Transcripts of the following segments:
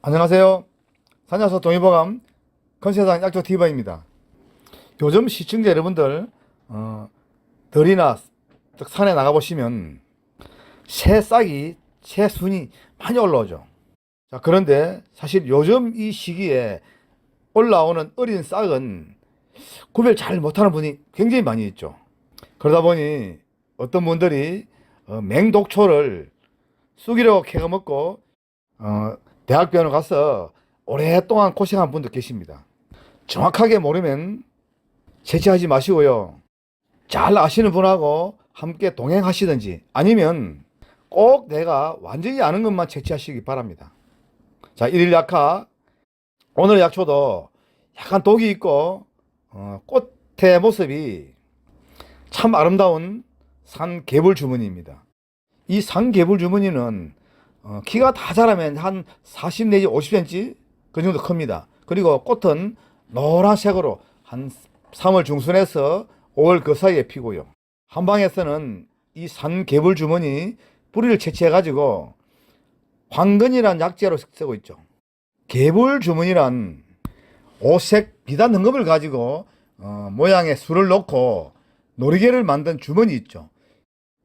안녕하세요. 산야서 동의보감 컨세상 약초 티바입니다. 요즘 시청자 여러분들 어, 들이나 즉 산에 나가 보시면 새 싹이 새 순이 많이 올라오죠. 자 그런데 사실 요즘 이 시기에 올라오는 어린 싹은 구별 잘 못하는 분이 굉장히 많이 있죠. 그러다 보니 어떤 분들이 어, 맹독초를 쑥이라고 캐가 먹고 어, 대학병원 가서 오랫동안 고생한 분도 계십니다. 정확하게 모르면 채취하지 마시고요. 잘 아시는 분하고 함께 동행하시든지 아니면 꼭 내가 완전히 아는 것만 채취하시기 바랍니다. 자, 일일 약화. 오늘 약초도 약간 독이 있고, 어, 꽃의 모습이 참 아름다운 산 개불 주머니입니다. 이 산 개불 주머니는 어, 키가 다 자라면 한 40 내지 50cm 그 정도 큽니다. 그리고 꽃은 노란색으로 한 3월 중순에서 5월 그 사이에 피고요. 한방에서는 이 산 개불 주머니 뿌리를 채취해 가지고 황근이란 약재로 쓰고 있죠. 개불 주머니란 오색 비단 등급을 가지고 어, 모양의 술을 넣고 놀이개를 만든 주머니 있죠.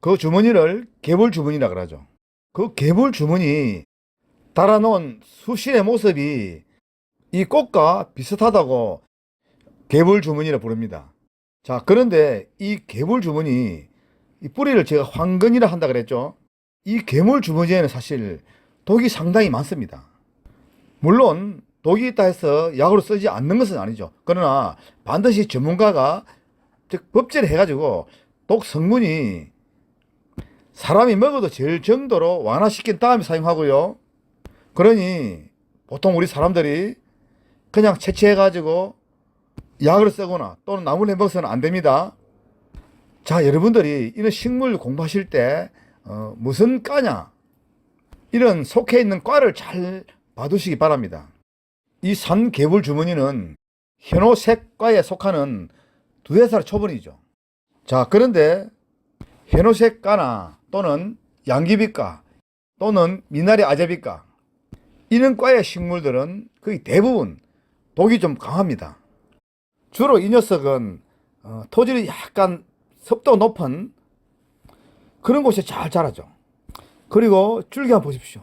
그 주머니를 개불 주머니라 그러죠. 그 개불 주머니 달아놓은 수실의 모습이 이 꽃과 비슷하다고 개불 주머니라 부릅니다. 자, 그런데 이 개불 주머니, 이 뿌리를 제가 황근이라 한다 그랬죠. 이 개물 주머니에는 사실 독이 상당히 많습니다. 물론 독이 있다 해서 약으로 쓰지 않는 것은 아니죠. 그러나 반드시 전문가가 즉 법제를 해가지고 독 성분이 사람이 먹어도 될 정도로 완화시킨 다음에 사용하고요. 그러니 보통 우리 사람들이 그냥 채취해가지고 약을 쓰거나 또는 나물을 먹어서는 안 됩니다. 자, 여러분들이 이런 식물 공부하실 때 어, 무슨 과냐 이런 속해 있는 과를 잘 봐두시기 바랍니다. 이 산개불 주머니는 현오색과에 속하는 두 회사의 초본이죠. 자, 그런데 현오색과나 또는 양귀비과 또는 미나리 아제비과 이런 과의 식물들은 거의 대부분 독이 좀 강합니다. 주로 이 녀석은 어, 토질이 약간 습도 높은 그런 곳에 잘 자라죠. 그리고 줄기 한번 보십시오.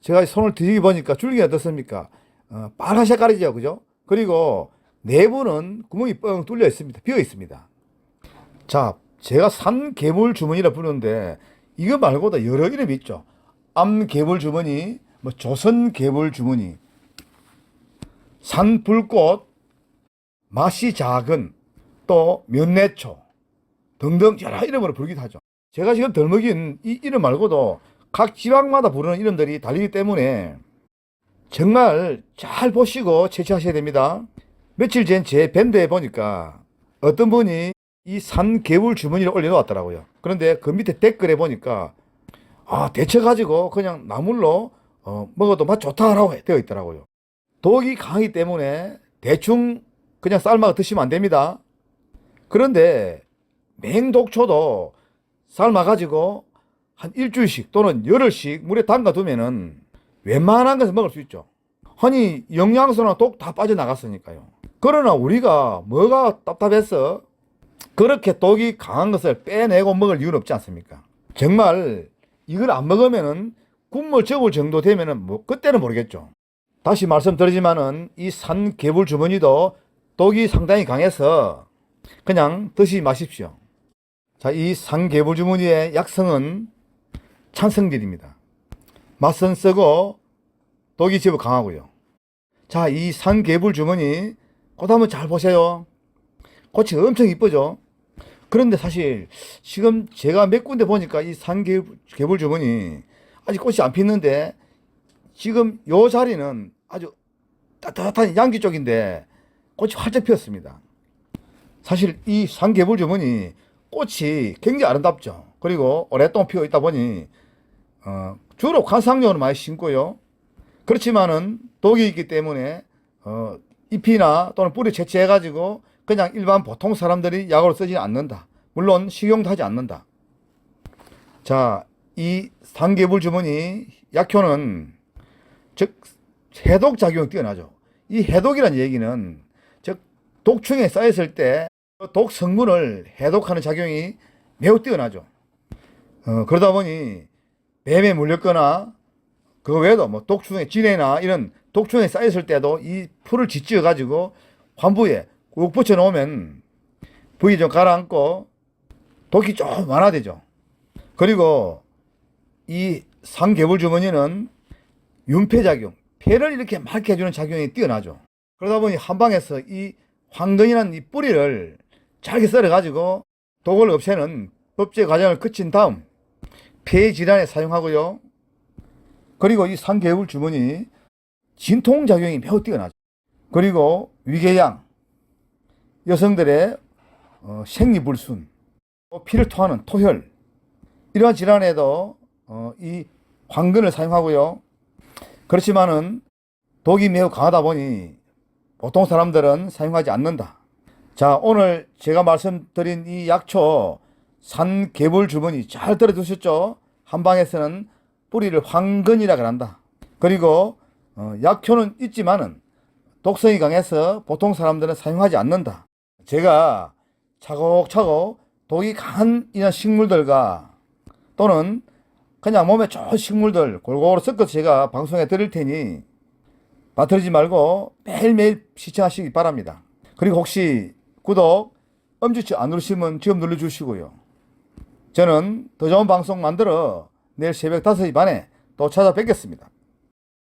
제가 손을 뒤집어 보니까 줄기가 어떻습니까? 어, 빨간 색깔이죠. 그죠? 그리고 내부는 구멍이 뻥 뚫려 있습니다. 비어 있습니다. 자, 제가 산 개물 주머니라 부르는데 이거 말고도 여러 이름이 있죠. 암 개물 주머니, 뭐 조선 개물 주머니, 산 불꽃, 맛이 작은, 또 면내초 등등 여러 이름으로 부르기도 하죠. 제가 지금 덜 먹인 이 이름 말고도 각 지방마다 부르는 이름들이 달리기 때문에 정말 잘 보시고 채취하셔야 됩니다. 며칠 전 제 밴드에 보니까 어떤 분이 이 산 개울 주머니를 올려놓았더라고요. 그런데 그 밑에 댓글에 보니까 아 데쳐 가지고 그냥 나물로 어, 먹어도 맛 좋다라고 되어 있더라고요. 독이 강하기 때문에 대충 그냥 삶아 드시면 안 됩니다. 그런데 맹독초도 삶아가지고 한 일주일씩 또는 열흘씩 물에 담가두면은 웬만한 것을 먹을 수 있죠. 아니 영양소나 독 다 빠져나갔으니까요. 그러나 우리가 뭐가 답답해서 그렇게 독이 강한 것을 빼내고 먹을 이유는 없지 않습니까? 정말 이걸 안 먹으면은 국물 적을 정도 되면은 뭐 그때는 모르겠죠. 다시 말씀드리지만은 이 산 개불 주머니도 독이 상당히 강해서 그냥 드시 마십시오. 자, 이 산 개불 주머니의 약성은 찬성질입니다. 맛은 쓰고 독이 제법 강하고요. 자, 이 산 개불 주머니 꽃 한번 잘 보세요. 꽃이 엄청 이쁘죠? 그런데 사실 지금 제가 몇 군데 보니까 이 산개불 주머니 아직 꽃이 안 피는데 지금 요 자리는 아주 따뜻한 양지 쪽인데 꽃이 활짝 피었습니다. 사실 이 산개불 주머니 꽃이 굉장히 아름답죠. 그리고 오랫동안 피어 있다 보니 어, 주로 관상용으로 많이 심고요. 그렇지만은 독이 있기 때문에 어, 잎이나 또는 뿌리 채취해 가지고 그냥 일반 보통 사람들이 약으로 쓰지 않는다. 물론 식용도 하지 않는다. 자, 이 산개불 주머니 약효는 즉 해독 작용이 뛰어나죠. 이 해독이라는 얘기는 즉 독충에 쌓였을 때 독 성분을 해독하는 작용이 매우 뛰어나죠. 어, 그러다 보니 뱀에 물렸거나 그 외에도 뭐 독충에 진해나 이런 독충에 쌓였을 때도 이 풀을 짓지어 가지고 환부에 꾹 붙여 놓으면 부위 좀 가라앉고 독이 좀 완화되죠. 그리고 이 상개불 주머니는 윤폐 작용, 폐를 이렇게 맑게 해주는 작용이 뛰어나죠. 그러다 보니 한방에서 이 황근이라는 이 뿌리를 잘게 썰어가지고 독을 없애는 법제 과정을 거친 다음 폐 질환에 사용하고요. 그리고 이 상개불 주머니 진통 작용이 매우 뛰어나죠. 그리고 위궤양, 여성들의 어, 생리불순, 또 피를 토하는 토혈, 이러한 질환에도 어, 이 황근을 사용하고요. 그렇지만은 독이 매우 강하다 보니 보통 사람들은 사용하지 않는다. 자, 오늘 제가 말씀드린 이 약초 산 개불 주머니 잘 들어두셨죠? 한방에서는 뿌리를 황근이라 그런다. 그리고 어, 약효는 있지만은 독성이 강해서 보통 사람들은 사용하지 않는다. 제가 차곡차곡 독이 강한 이런 식물들과 또는 그냥 몸에 좋은 식물들 골고루 섞어서 제가 방송에 드릴 테니 빠뜨리지 말고 매일매일 시청하시기 바랍니다. 그리고 혹시 구독, 엄지치 안 누르시면 지금 눌러주시고요. 저는 더 좋은 방송 만들어 내일 새벽 5시 반에 또 찾아뵙겠습니다.